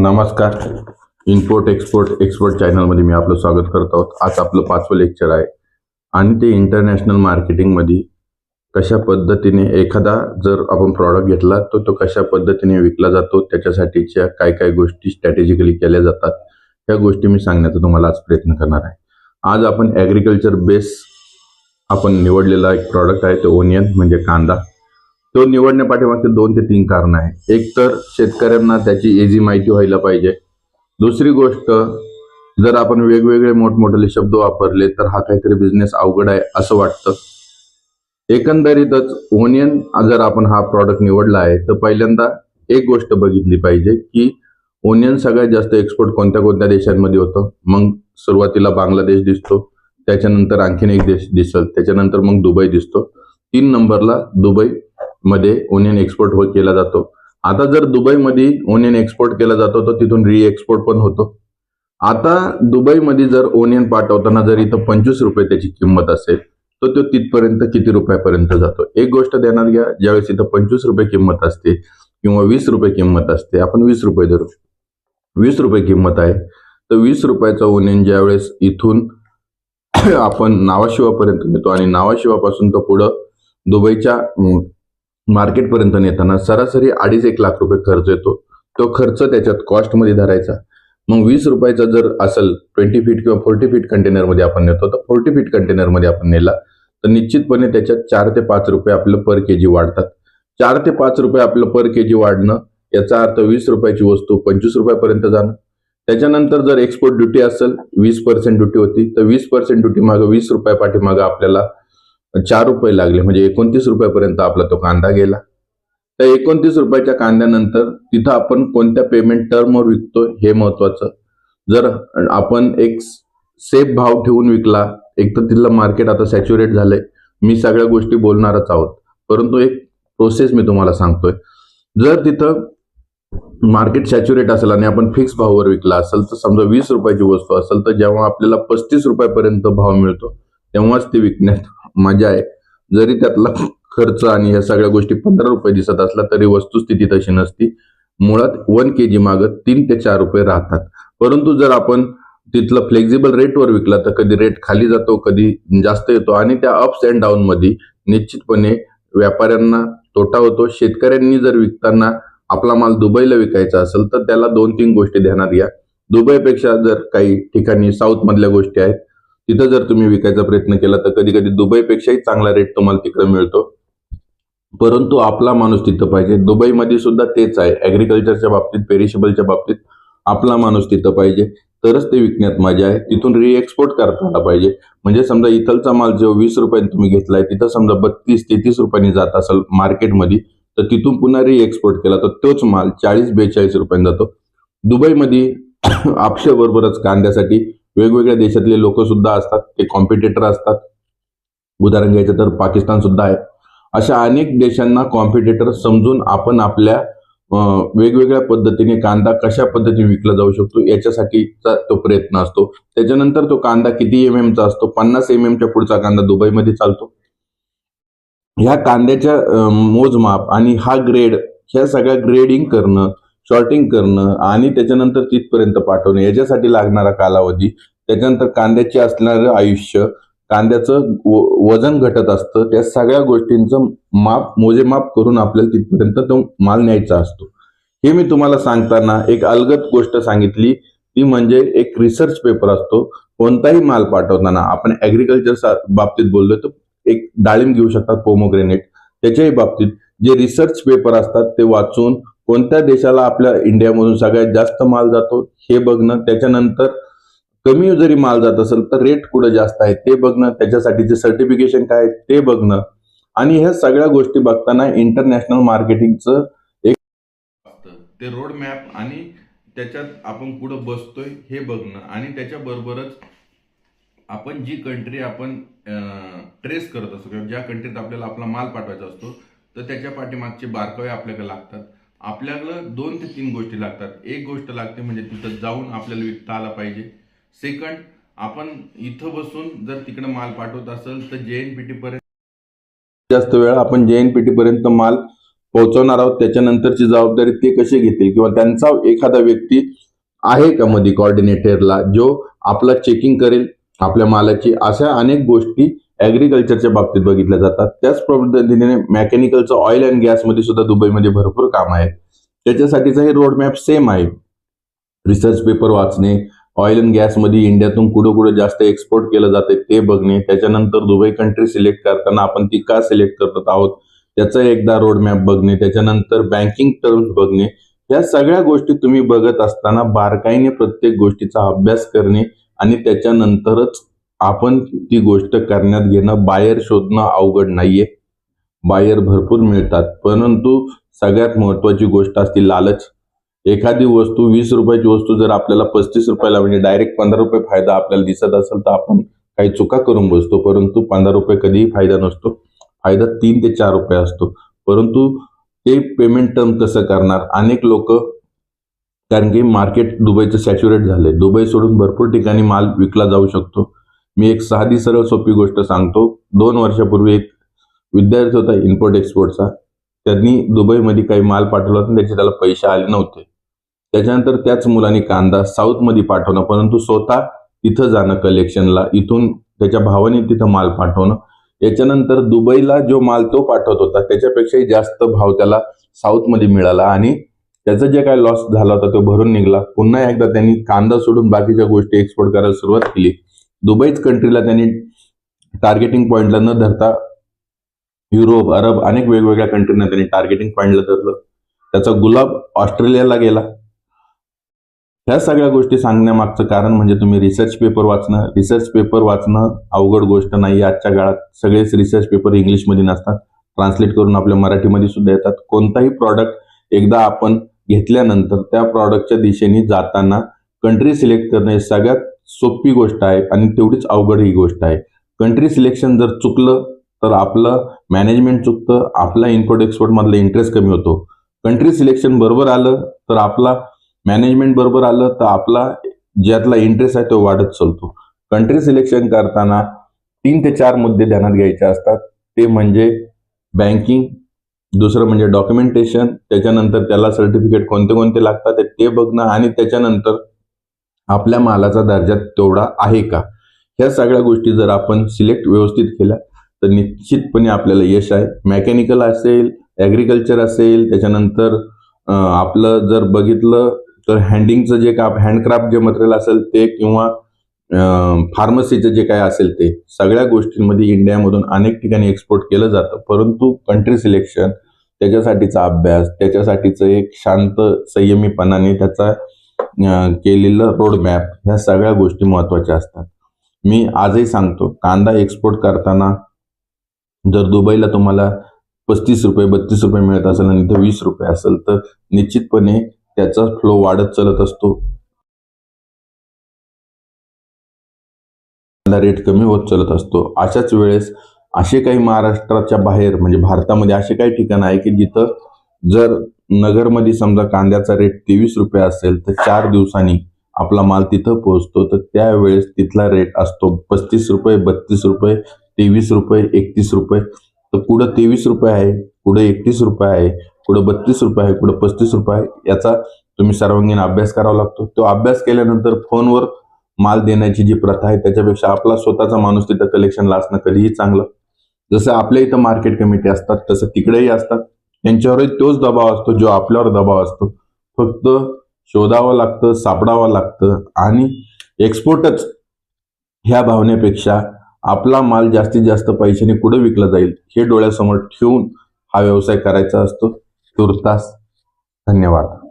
नमस्कार. Import export export चॅनलमध्ये मी आपलं स्वागत करत आहोत. आज आपलं पाचवं लेक्चर आहे. आणि ते इंटरनॅशनल मार्केटिंगमध्ये कशा पद्धतीने एखादा जर आपण प्रॉडक्ट घेतला तर तो कशा पद्धतीने विकला जातो त्याच्यासाठीच्या काय काय गोष्टी स्ट्रॅटेजिकली केल्या जातात त्या गोष्टी मी सांगण्याचा तुम्हाला आज प्रयत्न करणार आहे. आज आपण ॲग्रिकल्चर बेस आपण निवडलेला एक प्रॉडक्ट आहे तो ओनियन म्हणजे कांदा. तो निवडण्यापाठीमागचे दोन ते तीन कारण आहे. एक तर शेतकऱ्यांना त्याची एजी माहिती व्हायला पाहिजे. दुसरी गोष्ट जर आपण वेगवेगळे मोठमोठे शब्द वापरले तर हा काहीतरी बिझनेस अवघड आहे असं वाटतं. एकंदरीतच ओनियन जर आपण हा प्रॉडक्ट निवडला आहे तर पहिल्यांदा एक गोष्ट बघितली पाहिजे की ओनियन सगळ्यात जास्त एक्सपोर्ट कोणत्या कोणत्या देशांमध्ये होतं? मग सुरुवातीला बांगलादेश दिसतो त्याच्यानंतर आणखीन एक देश दिसल त्याच्यानंतर मग दुबई दिसतो. तीन नंबरला दुबई मध्ये ओनियन एक्सपोर्ट हो केला जातो. आता जर दुबईमध्ये ओनियन एक्सपोर्ट केला जातो तर तिथून री एक्सपोर्ट पण होतो. आता दुबईमध्ये जर ओनियन पाठवताना जर इथं पंचवीस रुपये त्याची किंमत असेल तर तो तिथपर्यंत किती रुपयापर्यंत जातो? एक गोष्ट ध्यानात घ्या ज्यावेळेस इथं पंचवीस रुपये किंमत असते किंवा वीस रुपये किंमत असते आपण वीस रुपये धरू. वीस रुपये किंमत आहे तर वीस रुपयाचा ओनियन ज्यावेळेस इथून आपण नावाशिवापर्यंत नेतो आणि नावाशिवापासून तो पुढं दुबईच्या मार्केटपर्यंत नेताना सरासरी अडीच एक लाख रुपये खर्च येतो. तो खर्च त्याच्यात कॉस्टमध्ये धरायचा. मग वीस रुपयाचा जर असेल ट्वेंटी फीट किंवा फोर्टी फीट कंटेनरमध्ये आपण नेतो तर फोर्टी फीट कंटेनरमध्ये आपण नेला तर निश्चितपणे त्याच्यात चार ते पाच रुपये आपलं पर के जी वाढतात. चार ते पाच रुपये आपलं पर के जी वाढणं याचा अर्थ वीस रुपयाची वस्तू पंचवीस रुपयापर्यंत जाणं. त्याच्यानंतर जर एक्सपोर्ट ड्युटी असेल वीस पर्सेंट ड्युटी होती तर वीस पर्सेंट ड्युटी मागं वीस रुपया पाठीमागं आपल्याला चार रुपये लागले म्हणजे एकोणतीस रुपयापर्यंत आपला तो कांदा गेला. त्या एकोणतीस रुपयाच्या कांद्यानंतर तिथं आपण कोणत्या पेमेंट टर्मवर विकतो हे महत्वाचं. जर आपण एक सेफ भाव ठेवून विकला एक तर तिथलं मार्केट आता सॅच्युरेट झालंय मी सगळ्या गोष्टी बोलणारच आहोत. परंतु एक प्रोसेस मी तुम्हाला सांगतोय. जर तिथं मार्केट सॅच्युरेट असेल आणि आपण फिक्स भावावर विकला असेल तर समजा वीस रुपयाची वस्तू असेल तर जेव्हा आपल्याला पस्तीस रुपयापर्यंत भाव मिळतो तेव्हाच ती विकण्यात मजा आहे. जरी त्यातला खर्च आणि या सगळ्या गोष्टी पंधरा रुपये दिसत असला तरी वस्तुस्थिती तशी नसती. मुळात वन के जी मागं तीन ते चार रुपये राहतात. परंतु जर आपण तिथलं फ्लेक्झिबल रेटवर विकला तर कधी रेट खाली जातो कधी जास्त येतो आणि त्या अप्स अँड डाऊन मध्ये निश्चितपणे व्यापाऱ्यांना तोटा होतो. शेतकऱ्यांनी जर विकताना आपला माल दुबईला विकायचा असेल तर त्याला दोन तीन गोष्टी ध्यानात घ्या. दुबईपेक्षा जर काही ठिकाणी साऊथ मधल्या गोष्टी आहेत तिथं जर तुम्ही विकायचा प्रयत्न केला तर कधी कधी दुबईपेक्षाही चांगला रेट तुम्हाला तिकडे मिळतो. परंतु आपला माणूस तिथं पाहिजे. दुबईमध्ये सुद्धा तेच आहे. ॲग्रिकल्चरच्या बाबतीत पेरिशेबलच्या बाबतीत आपला माणूस तिथं पाहिजे. तरच ते विकण्यात मजा आहे. तिथून रिएक्सपोर्ट करता आला पाहिजे. म्हणजे समजा इथलचा माल जो वीस रुपयांनी तुम्ही घेतलाय तिथं समजा बत्तीस तेहतीस रुपयांनी जात असेल मार्केटमध्ये तर तिथून पुन्हा रिएक्सपोर्ट केला तर तोच माल चाळीस बेचाळीस रुपयांनी जातो. दुबईमध्ये आपशे बरोबरच कांद्यासाठी वेगवेगळ्या देशातले लोक सुद्धा असतात ते कॉम्पिटेटर असतात. उदाहरण घ्यायचं तर पाकिस्तान सुद्धा आहे. अशा अनेक देशांना कॉम्पिटेटर समजून आपण आपल्या वेगवेगळ्या पद्धतीने कांदा कशा पद्धतीने विकला जाऊ शकतो याच्यासाठीचा तो प्रयत्न असतो. त्याच्यानंतर तो कांदा किती एम एमचा असतो? पन्नास एम एमच्या पुढचा कांदा दुबईमध्ये चालतो. ह्या कांद्याच्या मोजमाप आणि हा ग्रेड ह्या सगळ्या ग्रेडिंग करणं शॉर्टिंग करणं आणि त्याच्यानंतर तिथपर्यंत पाठवणं याच्यासाठी लागणारा कालावधी त्याच्यानंतर कांद्याचे असणारं आयुष्य कांद्याचं वजन घटत असतं त्या सगळ्या गोष्टींचं माप मोजेमाप करून आपल्याला तिथपर्यंत तो माल न्यायचा असतो. हे मी तुम्हाला सांगताना एक अलगत गोष्ट सांगितली ती म्हणजे एक रिसर्च पेपर असतो. कोणताही माल पाठवताना आपण ॲग्रिकल्चर बाबतीत बोललो तर एक डाळिंब घेऊ शकतात पोमोग्रेनेट त्याच्याही बाबतीत जे रिसर्च पेपर असतात ते वाचून कोणत्या देशाला आपल्या इंडियामधून सगळ्यात जास्त माल जातो हे बघणं त्याच्यानंतर कमी जरी माल जात असेल तर रेट कुठं जास्त आहे ते बघणं त्याच्यासाठीचे सर्टिफिकेशन काय आहे ते बघणं. आणि ह्या सगळ्या गोष्टी बघताना इंटरनॅशनल मार्केटिंगचं एक ते रोड मॅप आणि त्याच्यात आपण कुठं बसतोय हे बघणं. आणि त्याच्याबरोबरच आपण जी कंट्री आपण ट्रेस करत असतो किंवा ज्या कंट्रीत आपल्याला आपला माल पाठवायचा असतो तर त्याच्या पाठीमागचे बारकावे आपल्याकडे लागतात. आपल्याला दोन ते तीन गोष्टी लागतात. एक गोष्ट लागते म्हणजे तिथं जाऊन आपल्याला विकता आला पाहिजे. सेकंड आपण इथं बसून जर तिकडं माल पाठवत असेल तर जे एन पी पर्यंत जास्त वेळ आपण जे एन पी पर्यंत माल पोहोचवणार आहोत. त्याच्यानंतरची जबाबदारी ते कशी घेतील किंवा त्यांचा एखादा व्यक्ती आहे का मध्ये कॉर्डिनेटरला जो आपला चेकिंग करेल आपल्या मालाची? अशा अनेक गोष्टी ऍग्रिकल्चरच्या बाबतीत बघितल्या जातात त्याच पद्धतीने मेकॅनिकलचं ऑइल अँड गॅसमध्ये सुद्धा दुबईमध्ये भरपूर काम आहे. त्याच्यासाठीचा हे रोडमॅप सेम आहे. रिसर्च पेपर वाचणे ऑइल अँड गॅसमध्ये इंडियातून कुठं कुठं जास्त एक्सपोर्ट केलं जाते ते बघणे त्याच्यानंतर दुबई कंट्री सिलेक्ट करताना आपण ती का सिलेक्ट करत आहोत त्याचा एकदा रोडमॅप बघणे त्याच्यानंतर बँकिंग टर्म्स बघणे या सगळ्या गोष्टी तुम्ही बघत असताना बारकाईने प्रत्येक गोष्टीचा अभ्यास करणे आणि त्याच्यानंतरच आपण ती गोष्ट करण्यात घेणं बायर शोधणं अवघड नाहीये. बायर भरपूर मिळतात परंतु सगळ्यात महत्वाची गोष्ट असते लालच. एखादी वस्तू वीस रुपयाची वस्तू जर आपल्याला पस्तीस रुपयाला म्हणजे डायरेक्ट पंधरा रुपये फायदा आपल्याला दिसत असेल तर आपण काही चुका करून बसतो परंतु पंधरा रुपये कधीही फायदा नसतो. फायदा तीन ते चार रुपये असतो. परंतु ते पेमेंट टर्म कसं करणार? अनेक लोक कारण की मार्केट दुबईचं सॅच्युरेट झाले दुबई सोडून भरपूर ठिकाणी माल विकला जाऊ शकतो. मी एक साधी सरळ सोपी गोष्ट सांगतो. दोन वर्षापूर्वी एक विद्यार्थी होता इम्पोर्ट एक्सपोर्टचा त्यांनी दुबईमध्ये काही माल पाठवला होता त्याचे त्याला पैसे आले नव्हते. त्याच्यानंतर त्याच मुलांनी कांदा साऊथमध्ये पाठवणं परंतु स्वतः तिथं जाणं कलेक्शनला इथून त्याच्या भावाने तिथं माल पाठवणं. याच्यानंतर दुबईला जो माल तो पाठवत होता त्याच्यापेक्षाही जास्त भाव त्याला साऊथमध्ये मिळाला आणि त्याचा जे काय लॉस झाला होता तो भरून निघाला. पुन्हा एकदा त्यांनी कांदा सोडून बाकीच्या गोष्टी एक्सपोर्ट करायला सुरुवात केली. दुबईच कंट्रीला त्यांनी टार्गेटिंग पॉईंटला न धरता युरोप अरब अनेक वेगवेगळ्या कंट्रीना त्यांनी टार्गेटिंग पॉईंटला धरलं. त्याचा गुलाब ऑस्ट्रेलियाला गेला. ह्या सगळ्या गोष्टी सांगण्यामागचं कारण म्हणजे तुम्ही रिसर्च पेपर वाचणं. रिसर्च पेपर वाचणं अवघड गोष्ट नाही आजच्या काळात सगळेच रिसर्च पेपर इंग्लिशमध्ये नसतात. ट्रान्सलेट करून आपल्या मराठीमध्ये सुद्धा येतात. कोणताही प्रॉडक्ट एकदा आपण घेतल्यानंतर त्या प्रॉडक्टच्या दिशेने जाताना कंट्री सिलेक्ट करणं हे सगळ्यात सोपी गोष्ट आहे आणि तेवढीच अवघड ही गोष्ट आहे. कंट्री सिलेक्शन जर चुकलं तर आपलं मॅनेजमेंट चुकतं आपला इम्पोर्ट एक्सपोर्ट मधला इंटरेस्ट कमी होतो. कंट्री सिलेक्शन बरोबर आलं तर आपला मॅनेजमेंट बरोबर आलं तर आपला ज्यातला इंटरेस्ट आहे तो वाढत चालतो. कंट्री सिलेक्शन करताना तीन ते चार मुद्दे ध्यानात घ्यायचे असतात. ते म्हणजे बँकिंग दुसरं म्हणजे डॉक्युमेंटेशन त्याच्यानंतर त्याला सर्टिफिकेट कोणते कोणते लागतात ते बघणं आणि त्याच्यानंतर आपल्या मालाचा दर्जा तेवढा आहे का? ह्या सगळ्या गोष्टी जर आपण सिलेक्ट व्यवस्थित केल्या तर निश्चितपणे आपल्याला यश आहे. मेकॅनिकल असेल ॲग्रिकल्चर असेल त्याच्यानंतर आपलं जर बघितलं तर हँडिंगचं जे का हँडक्राफ्ट जे मटेरियल असेल ते किंवा फार्मसीचं जे काय असेल ते सगळ्या गोष्टींमध्ये इंडियामधून अनेक ठिकाणी एक्सपोर्ट केलं जातं. परंतु कंट्री सिलेक्शन त्याच्यासाठीचा अभ्यास त्याच्यासाठीचं एक शांत संयमीपणाने त्याचा केलेलं रोडमॅप ह्या सगळ्या गोष्टी महत्त्वाच्या असतात. मी आजही सांगतो कांदा एक्सपोर्ट करताना जर दुबईला तुम्हाला पस्तीस रुपये बत्तीस रुपये मिळत असेल आणि इथं वीस रुपये असेल तर निश्चितपणे त्याचा फ्लो वाढत चालत असतो. रेट कमी होत चालत असतो. अशाच वेळेस असे काही महाराष्ट्राच्या बाहेर म्हणजे भारतामध्ये असे काही ठिकाण आहे की जिथं जर नगरमध्ये समजा कांद्याचा रेट तेवीस रुपये असेल तर चार दिवसांनी आपला माल तिथं पोहोचतो. तर त्यावेळेस तिथला रेट असतो पस्तीस रुपये बत्तीस रुपये तेवीस रुपये एकतीस रुपये. तर कुठं तेवीस रुपये आहे कुठं एकतीस रुपये आहे कुठं बत्तीस रुपये आहे कुठं पस्तीस रुपये आहे याचा तुम्ही सर्वांगीण अभ्यास करावा लागतो. तो अभ्यास केल्यानंतर फोनवर माल देण्याची जी प्रथा आहे त्याच्यापेक्षा आपला स्वतःचा माणूस तिथं कलेक्शनला असणं कधीही चांगलं. जसं आपल्या इथं मार्केट कमिटी असतात तसं तिकडेही असतात. यांच्यावरही तोच दबाव असतो जो आपल्यावर दबाव असतो. फक्त शोधावं लागतं सापडावं लागतं आणि एक्सपोर्टच ह्या भावनेपेक्षा आपला माल जास्तीत जास्त पैशाने कुठं विकला जाईल हे डोळ्यासमोर ठेवून हा व्यवसाय करायचा असतो. तुर्तास धन्यवाद.